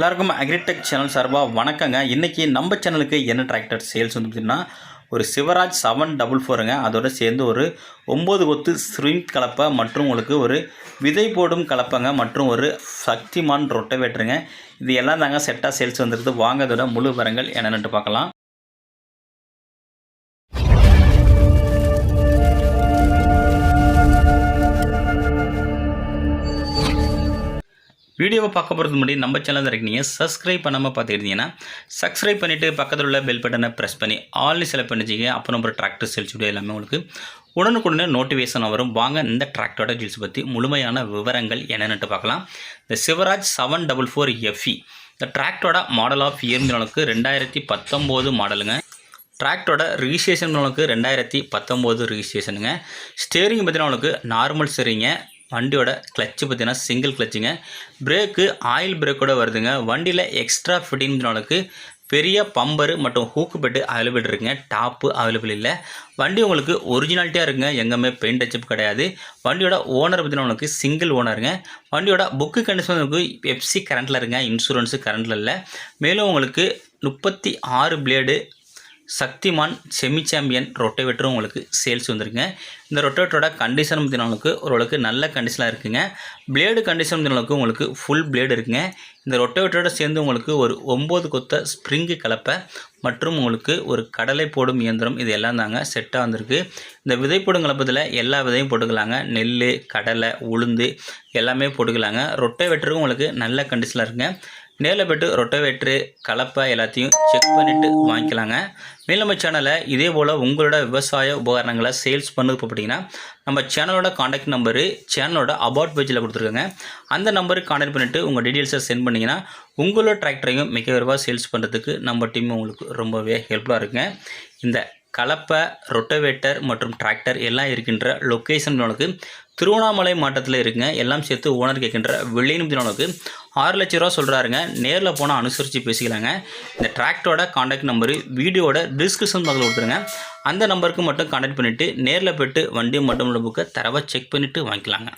எல்லாருக்கும் agritech channel சார்பாக வணக்கங்க. இன்றைக்கி நம்ம சேனலுக்கு என்ன டிராக்டர் சேல்ஸ் வந்து பார்த்திங்கன்னா ஒரு சிவராஜ் செவன் டபுள் ஃபோருங்க அதோட சேர்ந்து ஒரு ஒம்பது கொத்து ஸ்விங் கலப்பை மற்றும் உங்களுக்கு ஒரு விதை போடும் கலப்பைங்க மற்றும் ஒரு சக்திமான் ரொட்டவேட்டருங்க இது எல்லாம் தாங்க செட்டாக சேல்ஸ் வந்துருது. வாங்க அதோட முழு வரங்கள் என்னென்னு பார்க்கலாம். வீடியோவை பார்க்க போகிறது முன்னாடி நம்ம சேனல் இருக்கீங்க. சப்ஸ்கிரைப் பண்ணாமல் பார்த்துக்கிட்டீங்கன்னா சப்ஸ்கிரைப் பண்ணிவிட்டு பக்கத்தில் உள்ள பெல் பட்டனை ப்ரெஸ் பண்ணி ஆல்னு செலக்ட் பண்ணிச்சிங்க அப்புறம் அப்புறம் டிராக்டர் சேல்ஸ் வீடியோ எல்லாமே உங்களுக்கு உடனுக்குடனே நோட்டிஃபிகேஷன் வரும். வாங்க இந்த டிராக்டரோட ஜீல்ஸ் பற்றி முழுமையான விவரங்கள் என்னென்னு பார்க்கலாம். இந்த Swaraj seven double four FE இந்த டிராக்டரோட மாடல் ஆஃப் இயர்ந்தவனுக்கு ரெண்டாயிரத்தி பத்தொம்போது மாடலுங்க டிராக்டரோட ரிஜிஸ்ட்ரேஷன் உங்களுக்கு ரெண்டாயிரத்தி பத்தொம்போது ரிஜிஸ்ட்ரேஷனுங்க ஸ்டேரிங் பார்த்தீங்கன்னா உங்களுக்கு நார்மல் ஸ்டேரிங்க வண்டியோட கிளச்சு பார்த்தீங்கன்னா சிங்கிள் கிளச்சுங்க பிரேக்கு ஆயில் பிரேக்கோட வருதுங்க. வண்டியில் எக்ஸ்ட்ரா ஃபிட்டிங் உங்களுக்கு பெரிய பம்பரு மற்றும் ஹூக்கு பெட்டு அவைலபிள் இருக்குங்க. டாப்பு அவைலபிள் இல்லை. வண்டி உங்களுக்கு ஒரிஜினாலிட்டியாக இருக்குங்க. எங்கேயுமே பெயிண்ட் அச்சப் கிடையாது. வண்டியோட ஓனர் பார்த்தீங்கன்னா உங்களுக்கு சிங்கிள் ஓனருங்க வண்டியோட புக்கு கண்டிஷன் உங்களுக்கு எஃப்சி கரண்ட்டில் இருங்க இன்சூரன்ஸு கரண்ட்டில் இல்லை. மேலும் உங்களுக்கு முப்பத்தி ஆறு பிளேடு சக்திமான் செமி சாம்பியன் ரொட்டேவேட்டரும் உங்களுக்கு சேல்ஸ் வந்துருங்க. இந்த ரொட்டேவேட்டரோட கண்டிஷன் பார்த்தீங்கன்னா உங்களுக்கு ஓரளவுக்கு நல்ல கண்டிஷனாக இருக்குங்க. பிளேடு கண்டிஷன் பார்த்தீங்கன்னா உங்களுக்கு ஃபுல் பிளேடு இருக்குங்க. இந்த ரொட்டேவேட்டரோட சேர்ந்து உங்களுக்கு ஒரு ஒம்பது கொத்த ஸ்ப்ரிங்கு கலப்பை மற்றும் உங்களுக்கு ஒரு கடலை போடும் இயந்திரம் இது எல்லாம் தாங்க செட்டாக வந்திருக்கு. இந்த விதை போடும் கலப்பத்தில் எல்லா விதையும் போட்டுக்கலாங்க. நெல் கடலை உளுந்து எல்லாமே போட்டுக்கலாங்க. ரொட்டேவேட்டருக்கும் உங்களுக்கு நல்ல கண்டிஷனாக இருக்குங்க. நேரில் போய்ட்டு ரொட்டவேட்ரு கலப்பை எல்லாத்தையும் செக் பண்ணிவிட்டு வாங்கிக்கலாங்க. மேலும் நம்ம சேனலை இதே போல் உங்களோட விவசாய உபகரணங்களை சேல்ஸ் பண்ணது போட்டிங்கன்னா நம்ம சேனலோட காண்டாக்ட் நம்பரு சேனலோட அபவுட் பேஜில் கொடுத்துருக்கோங்க. அந்த நம்பருக்கு காண்டாக்ட் பண்ணிவிட்டு உங்கள் டீட்டெயில்ஸை சென்ட் பண்ணிங்கன்னா உங்களோட டிராக்டரையும் மிக விரைவாக சேல்ஸ் பண்ணுறதுக்கு நம்ம டீம் உங்களுக்கு ரொம்பவே ஹெல்ப்ஃபுல்லாக இருக்குங்க. இந்த கலப்பை ரொட்டவேட்டர் மற்றும் டிராக்டர் எல்லாம் இருக்கின்ற லொக்கேஷன் உனக்கு திருவண்ணாமலை மாவட்டத்தில் இருக்குங்க. எல்லாம் சேர்த்து ஓனர் கேட்கின்ற விலையும் உனக்கு ஆறு லட்ச ரூபா சொல்கிறாருங்க நேரில் போனால் அனுசரித்து பேசிக்கலாங்க. இந்த டிராக்டரோட காண்டாக்ட் நம்பரு வீடியோட டிஸ்கிரிப்ஷன் பக்கத்தில் கொடுத்துருங்க. அந்த நம்பருக்கு மட்டும் காண்டாக்ட் பண்ணிவிட்டு நேரில் போய்ட்டு வண்டி மட்டும் புக்கை தரவை செக் பண்ணிவிட்டு வாங்கிக்கலாங்க.